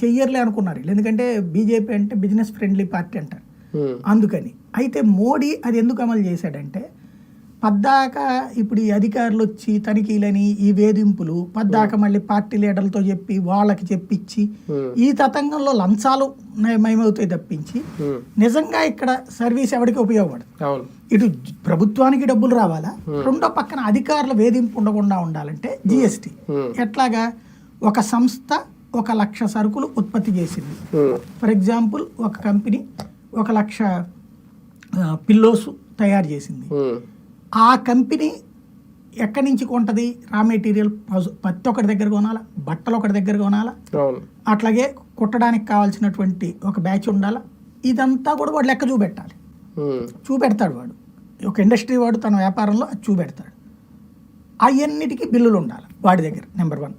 చెయ్యర్లే అనుకున్నారు. ఎందుకంటే బీజేపీ అంటే బిజినెస్ ఫ్రెండ్లీ పార్టీ అంటారు. ఉమ్, అందుకని. అయితే మోడీ అది ఎందుకు అమలు చేశాడంటే పద్దాక ఇప్పుడు ఈ అధికారులు వచ్చి తనిఖీలని ఈ వేధింపులు పద్దాక మళ్ళీ పార్టీ లీడర్లతో చెప్పి వాళ్ళకి చెప్పించి ఉమ్, ఈ తతంగంలో లంచాలు మయమవుతాయి తప్పించి నిజంగా ఇక్కడ సర్వీస్ ఎవరికి ఉపయోగపడదు. ఇటు ప్రభుత్వానికి డబ్బులు రావాలా? రెండో పక్కన అధికారుల వేధింపు ఉండకుండా ఉండాలంటే జిఎస్టీ. ఎట్లాగా? ఒక సంస్థ ఒక లక్ష సరుకులు ఉత్పత్తి చేసింది. ఫర్ ఎగ్జాంపుల్ ఒక కంపెనీ ఒక లక్ష పిల్లోస్ తయారు చేసింది. ఉమ్, ఆ కంపెనీ ఎక్కడి నుంచి కొంటది? రా మెటీరియల్ పత్తి ఒకటి దగ్గర కొనాలా? బట్టలు ఒకటి దగ్గర కొనాలా? అట్లాగే కుట్టడానికి కావాల్సినటువంటి ఒక బ్యాచ్ ఉండాలా? ఇదంతా కూడా వాడు లెక్క చూపెట్టాలి. ఉమ్, చూపెడతాడు వాడు. ఒక ఇండస్ట్రీ వాడు తన వ్యాపారంలో అది చూపెడతాడు. అవన్నిటికీ బిల్లులు ఉండాలి వాడి దగ్గర నెంబర్ వన్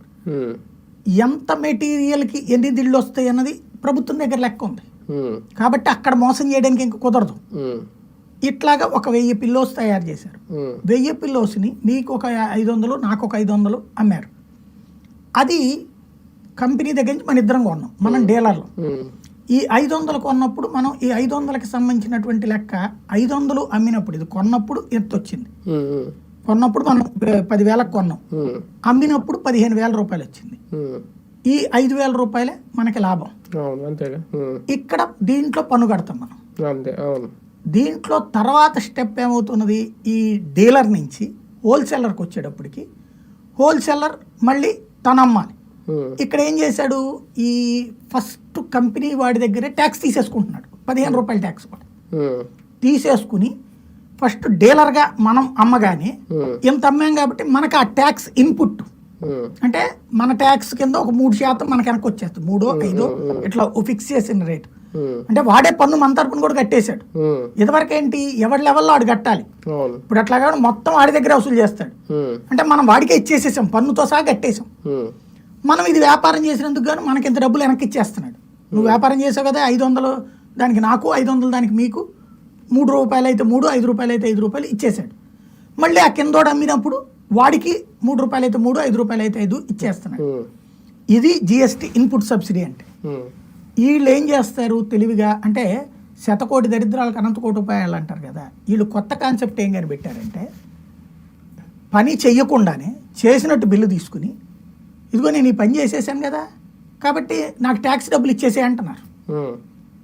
ఎంత మెటీరియల్కి ఎన్ని దిళ్ళు వస్తాయి అన్నది ప్రభుత్వం దగ్గర లెక్క ఉంది. కాబట్టి అక్కడ మోసం చేయడానికి ఇంక కుదరదు. ఇట్లాగా ఒక వెయ్యి పిల్లోస్ తయారు చేశారు. వెయ్యి పిల్లోస్ని మీకు ఒక ఐదు వందలు నాకు ఒక ఐదు వందలు అమ్మారు. అది కంపెనీ దగ్గర నుంచి మన ఇద్దరం కొన్నాం. మనం డీలర్లు. ఈ ఐదు వందలు కొన్నప్పుడు మనం ఈ ఐదు వందలకి సంబంధించినటువంటి లెక్క ఐదు వందలు అమ్మినప్పుడు ఇది కొన్నప్పుడు ఎంత వచ్చింది కొన్నప్పుడు మనం పదివేలకు కొన్నాం. అమ్మినప్పుడు పదిహేను వేల రూపాయలు వచ్చింది ఈ ఐదు వేల రూపాయలే మనకి లాభం. ఇక్కడ దీంట్లో పన్ను కడతాం మనం. దీంట్లో తర్వాత స్టెప్ ఏమవుతున్నది? ఈ డీలర్ నుంచి హోల్సేలర్కి వచ్చేటప్పటికి హోల్సేలర్ మళ్ళీ తను అమ్మాలి ఇక్కడ ఏం చేశాడు? ఈ ఫస్ట్ కంపెనీ వాడి దగ్గరే ట్యాక్స్ తీసేసుకుంటున్నాడు. పదిహేను రూపాయల ట్యాక్స్ కూడా. తీసేసుకుని ఫస్ట్ డీలర్గా మనం అమ్మగానే ఇంత అమ్మాం కాబట్టి మనకు ఆ ట్యాక్స్ ఇన్పుట్. అంటే మన ట్యాక్స్ కింద ఒక మూడు శాతం మనకి వెనక్కి వచ్చేస్తుంది. మూడో ఐదో ఇట్లా ఫిక్స్ చేసిన రేట్ అంటే వాడే పన్ను మన తరపున కూడా కట్టేశాడు. ఇదివరకు ఏంటి? ఎవరి లెవెల్లో వాడు కట్టాలి? ఇప్పుడు అట్లా కాదు మొత్తం వాడి దగ్గర వసూలు చేస్తాడు. అంటే మనం వాడికే ఇచ్చేసేసాం పన్నుతో సహా కట్టేసాం మనం ఇది వ్యాపారం చేసినందుకు గాను మనకి ఇంత డబ్బులు వెనక్కి ఇచ్చేస్తున్నాడు. నువ్వు వ్యాపారం చేసావు కదా ఐదు వందలు దానికి నాకు ఐదు వందలు దానికి మీకు మూడు రూపాయలు అయితే మూడు ఐదు రూపాయలు అయితే ఐదు రూపాయలు ఇచ్చేసాడు మళ్ళీ ఆ కిందోడు అమ్మినప్పుడు వాడికి మూడు రూపాయలు అయితే మూడు ఐదు రూపాయలు అయితే ఐదు ఇచ్చేస్తున్నాడు. ఇది జిఎస్టీ ఇన్పుట్ సబ్సిడీ అంటే. వీళ్ళు ఏం చేస్తారు తెలివిగా? అంటే శతకోటి దరిద్రాలకు అనంతకోటి ఉపాయాలు అంటారు కదా. వీళ్ళు కొత్త కాన్సెప్ట్ ఏం కనిపెట్టారంటే పని చెయ్యకుండానే చేసినట్టు బిల్లు తీసుకుని ఇదిగో నేను ఈ పని చేసేసాను కదా కాబట్టి నాకు ట్యాక్స్ డబ్బులు ఇచ్చేసే అంటున్నారు.